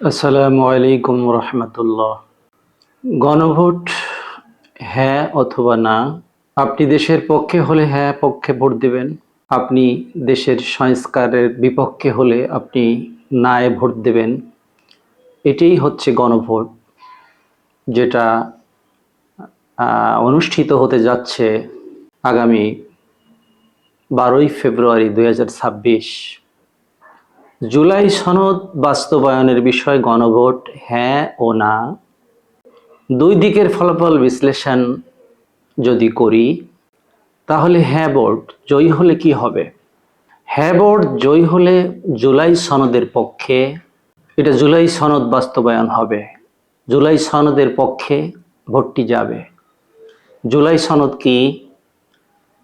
আসসালামু আলাইকুম রহমতুল্লাহ। গণভোট হ্যাঁ অথবা না, আপনি দেশের পক্ষে হলে হ্যাঁ পক্ষে ভোট দেবেন। আপনি দেশের সংস্কারের বিপক্ষে হলে আপনি নায় ভোট দেবেন। এটাই হচ্ছে গণভোট, যেটা অনুষ্ঠিত হতে যাচ্ছে আগামী বারোই ফেব্রুয়ারি দু হাজার ছাব্বিশ। জুলাই সনদ বাস্তবায়নের বিষয় গণভোট হ্যাঁ ও না। দুই দিকের ফলাফল বিশ্লেষণ যদি করি, তাহলে হ্যাঁ বোর্ড জয়ী হলে কি হবে? হ্যাঁ বোর্ড জয়ী হলে জুলাই সনদের পক্ষে, এটা জুলাই সনদ বাস্তবায়ন হবে। জুলাই সনদের পক্ষে ভোটটি যাবে। জুলাই সনদ কি?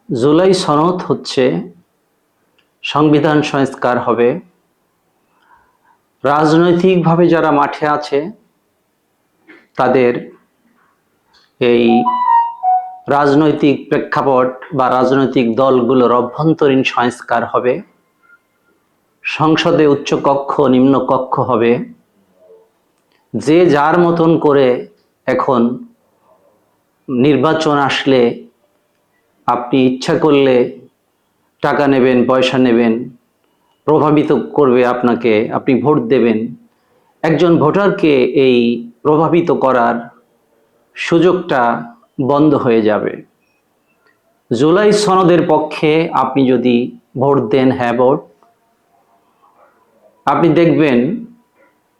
জুলাই সনদ হচ্ছে সংবিধান সংস্কার হবে। রাজনৈতিকভাবে যারা মাঠে আছে, তাদের এই রাজনৈতিক প্রেক্ষাপট বা রাজনৈতিক দলগুলোর অভ্যন্তরীণ সংস্কার হবে, সংসদে উচ্চ কক্ষ, নিম্ন কক্ষ হবে। যে যার মতন করে এখন নির্বাচন আসলে আপনি ইচ্ছা করলে টাকা নেবেন, পয়সা নেবেন প্রভাবিত করবে আপনাকে, আপনি ভোট দেবেন। একজন ভোটারকে এই প্রভাবিত করার সুযোগটা বন্ধ হয়ে যাবে। জুলাই সনদের পক্ষে আপনি যদি ভোট দেন হ্যাঁ ভোট, আপনি দেখবেন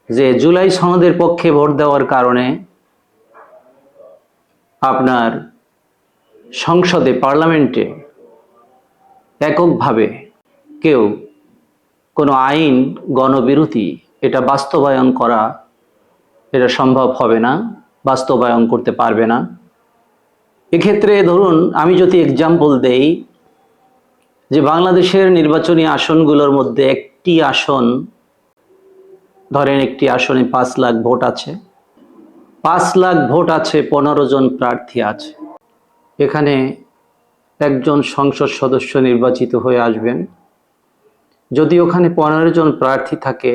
যে জুলাই সনদের পক্ষে ভোট দেওয়ার কারণে আপনার সংসদে, পার্লামেন্টে এককভাবে কেউ কোনো আইন গণবিরোধী এটা বাস্তবায়ন করা এটা সম্ভব হবে না, বাস্তবায়ন করতে পারবে না। এক্ষেত্রে ধরুন, আমি যদি এক্সাম্পল দেই যে বাংলাদেশের নির্বাচনী আসনগুলোর মধ্যে একটি আসন, ধরেন একটি আসনে পাঁচ লাখ ভোট আছে, পাঁচ লাখ ভোট আছে, পনেরো জন প্রার্থী আছে। এখানে একজন সংসদ সদস্য নির্বাচিত হয়ে আসবেন। যদি ওখানে পনেরো জন প্রার্থী থাকে,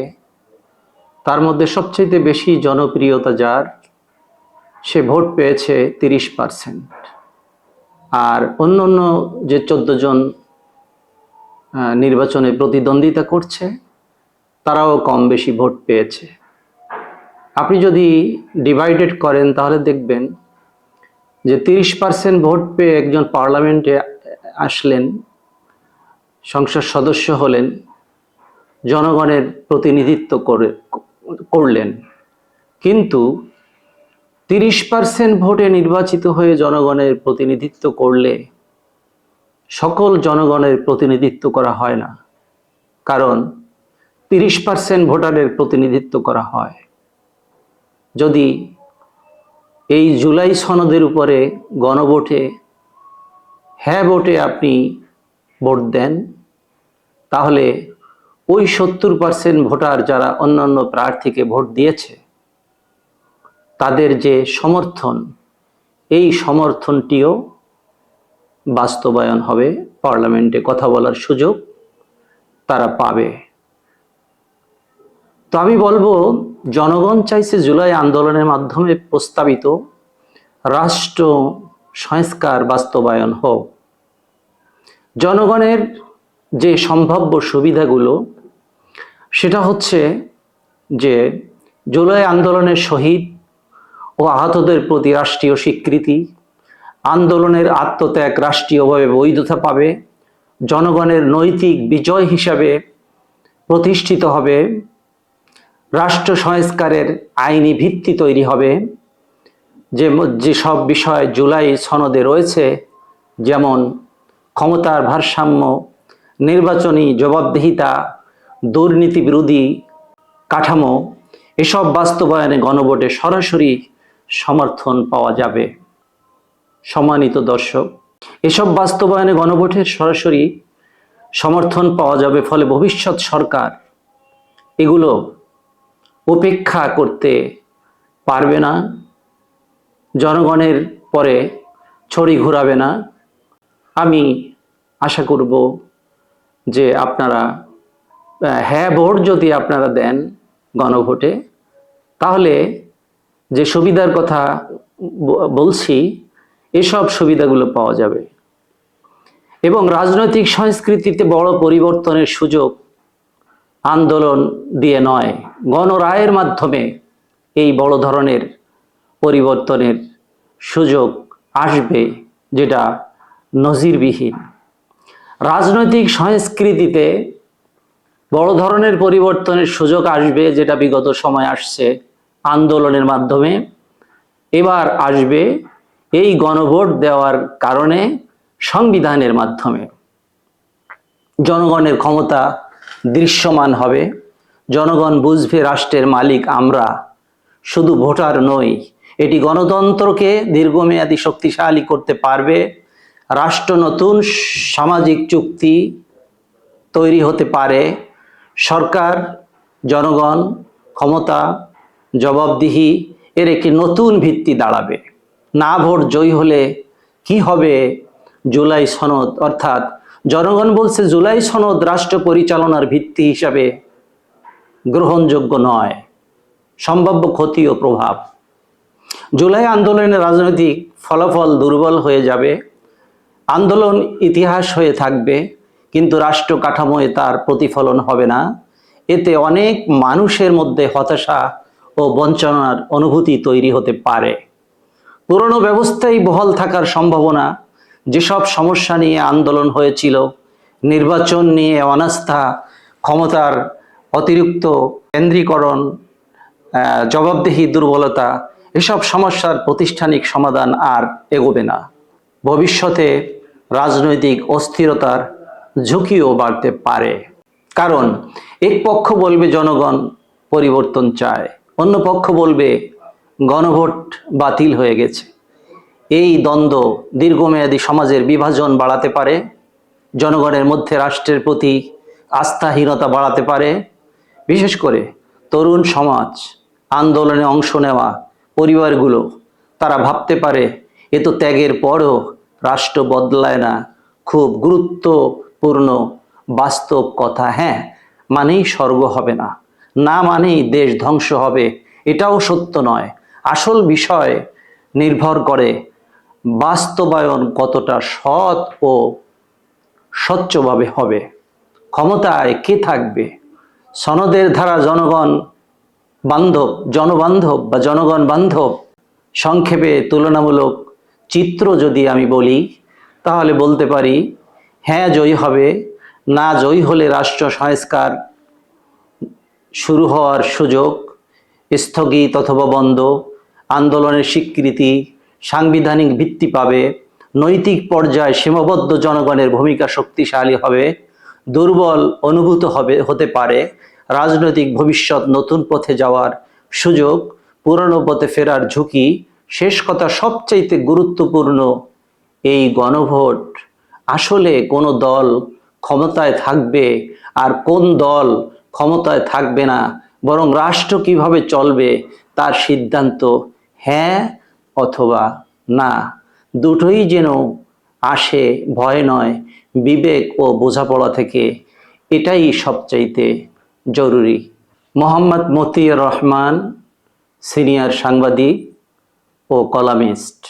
তার মধ্যে সবচেয়ে বেশি জনপ্রিয়তা যার, সে ভোট পেয়েছে তিরিশ পার্সেন্ট। আর অন্য অন্য যে চোদ্দ জন নির্বাচনে প্রতিদ্বন্দ্বিতা করছে, তারাও কম বেশি ভোট পেয়েছে। আপনি যদি ডিভাইডেড করেন, তাহলে দেখবেন যে তিরিশ পার্সেন্ট ভোট পেয়ে একজন পার্লামেন্টে আসলেন সংসদ সদস্য হলেন, জনগণের প্রতিনিধিত্ব করে, করলেন। কিন্তু তিরিশ পার্সেন্ট ভোটে নির্বাচিত হয়ে জনগণের প্রতিনিধিত্ব করলে সকল জনগণের প্রতিনিধিত্ব করা হয় না। কারণ তিরিশ পার্সেন্ট ভোটারের প্রতিনিধিত্ব করা হয়। যদি এই জুলাই সনদের উপরে গণভোটে হ্যাঁ ভোটে আপনি ভোট দেন তাহলে ওই সত্তর পার্সেন্ট ভোটার যারা অন্যান্য প্রার্থীকে ভোট দিয়েছে, তাদের যে সমর্থন, এই সমর্থনটিও বাস্তবায়ন হবে, পার্লামেন্টে কথা বলার সুযোগ তারা পাবে। তো আমি বলব, জনগণ চাইছে জুলাই আন্দোলনের মাধ্যমে প্রস্তাবিত রাষ্ট্র সংস্কার বাস্তবায়ন হোক। জনগণের যে সম্ভাব্য সুবিধাগুলো, সেটা হচ্ছে যে জুলাই আন্দোলনের শহীদ ও আহতদের প্রতি রাষ্ট্রীয় স্বীকৃতি, আন্দোলনের আত্মত্যাগ রাষ্ট্রীয়ভাবে বৈধতা পাবে, জনগণের নৈতিক বিজয় হিসাবে প্রতিষ্ঠিত হবে, রাষ্ট্র সংস্কারের আইনি ভিত্তি তৈরি হবে, যে যেসব বিষয় জুলাই সনদে রয়েছে, যেমন ক্ষমতার ভারসাম্য নির্বাচনী জবাবদিহিতা, দুর্নীতি বিরোধী কাঠামো, এসব বাস্তবায়নে গণভোটে সরাসরি সমর্থন পাওয়া যাবে। সম্মানিত দর্শক, এসব বাস্তবায়নে গণভোটের সরাসরি সমর্থন পাওয়া যাবে, ফলে ভবিষ্যৎ সরকার এগুলো উপেক্ষা করতে পারবে না। জনগণের পরে ছড়ি ঘুরাবে না। আমি আশা করব যে আপনারা হ্যাঁ ভোট যদি আপনারা দেন গণভোটে, তাহলে যে সুবিধার কথা বলছি, এসব সুবিধাগুলো পাওয়া যাবে। এবং রাজনৈতিক সংস্কৃতিতে বড় পরিবর্তনের সুযোগ আন্দোলন দিয়ে নয়, গণরায়ের মাধ্যমে এই বড় ধরনের পরিবর্তনের সুযোগ আসবে যেটা নজিরবিহীন। রাজনৈতিক সংস্কৃতিতে বড় ধরনের পরিবর্তনের সুযোগ আসবে, যেটা বিগত সময় আসছে আন্দোলনের মাধ্যমে। এবার আসবে এই গণভোট দেওয়ার কারণে সংবিধানের মাধ্যমে। জনগণের ক্ষমতা দৃশ্যমান হবে। জনগণ বুঝবে রাষ্ট্রের মালিক আমরা, শুধু ভোটার নই, এটি গণতন্ত্রকে দীর্ঘমেয়াদী শক্তিশালী করতে পারবে। রাষ্ট্র নতুন সামাজিক চুক্তি তৈরি হতে পারে। সরকার, জনগণ ক্ষমতা, জবাবদিহি, এর একটি নতুন ভিত্তি দাঁড়াবে। না ভোট জয়ী হলে কি হবে? জুলাই সনদ, অর্থাৎ জনগণ বলছে জুলাই সনদ রাষ্ট্র পরিচালনার ভিত্তি হিসাবে গ্রহণযোগ্য নয়। সম্ভাব্য ক্ষতি ও প্রভাব। জুলাই আন্দোলনের রাজনৈতিক ফলাফল দুর্বল হয়ে যাবে। আন্দোলন ইতিহাস হয়ে থাকবে, কিন্তু রাষ্ট্র কাঠামোয় তার প্রতিফলন হবে না। এতে অনেক মানুষের মধ্যে হতাশা ও বঞ্চনার অনুভূতি তৈরি হতে পারে। পুরনো ব্যবস্থায় বহাল থাকার সম্ভাবনা, যেসব সমস্যা নিয়ে আন্দোলন হয়েছিল, নির্বাচন নিয়ে অনাস্থা, ক্ষমতার অতিরিক্ত কেন্দ্রীকরণ জবাবদিহি দুর্বলতা, এসব সমস্যার প্রতিষ্ঠানিক সমাধান আর এগোবে না। ভবিষ্যতে রাজনৈতিক অস্থিরতার ঝুঁকিও বাড়তে পারে। কারণ, এক পক্ষ বলবে জনগণ পরিবর্তন চায়, অন্য পক্ষ বলবে গণভোট বাতিল হয়ে গেছে। এই দ্বন্দ্ব দীর্ঘমেয়াদী সমাজের বিভাজন বাড়াতে পারে, জনগণের মধ্যে রাষ্ট্রের প্রতি আস্থাহীনতা বাড়াতে পারে। বিশেষ করে তরুণ সমাজ আন্দোলনে অংশ নেওয়া পরিবারগুলো, তারা ভাবতে পারে, এ তো ত্যাগের পরও রাষ্ট্র বদলায় না। খুব গুরুত্বপূর্ণ বাস্তব কথা হ্যাঁ মানেই স্বর্গ হবে না। না মানেই দেশ ধ্বংস হবে, এটাও সত্য নয়। আসল বিষয় নির্ভর করে বাস্তবায়ন কতটা সৎ ও স্বচ্ছভাবে হবে। ক্ষমতায় কে থাকবে? সনদের ধারা জনগণ বান্ধব, জনবান্ধব বা জনগণ বান্ধব সংক্ষেপে তুলনামূলক চিত্র যদি আমি বলি, তাহলে বলতে পারি হ্যাঁ জয়ী হবে, না জয়ী হলে রাষ্ট্র সংস্কার শুরু হওয়ার সুযোগ, স্থগিত অথবা বন্ধ, আন্দোলনের স্বীকৃতি, সাংবিধানিক ভিত্তি পাবে, নৈতিক পর্যায়ে সীমাবদ্ধ জনগণের ভূমিকা শক্তিশালী হবে, দুর্বল অনুভূত হবে, হতে পারে, রাজনৈতিক ভবিষ্যৎ নতুন পথে যাওয়ার সুযোগ, পুরনো পথে ফেরার ঝুঁকি শেষ কথা সবচাইতে গুরুত্বপূর্ণ এই গণভোট। আসলে কোনো দল ক্ষমতায় থাকবে আর কোন দল ক্ষমতায় থাকবে না, বরং রাষ্ট্র কীভাবে চলবে তার সিদ্ধান্ত হ্যাঁ অথবা না। দুটোই যেন আসে ভয় নয়, বিবেক ও বোঝাপড়া থেকে। এটাই সবচাইতে জরুরি। মোহাম্মদ মতিউর রহমান, সিনিয়র সাংবাদিক। ও কলামিস্ট।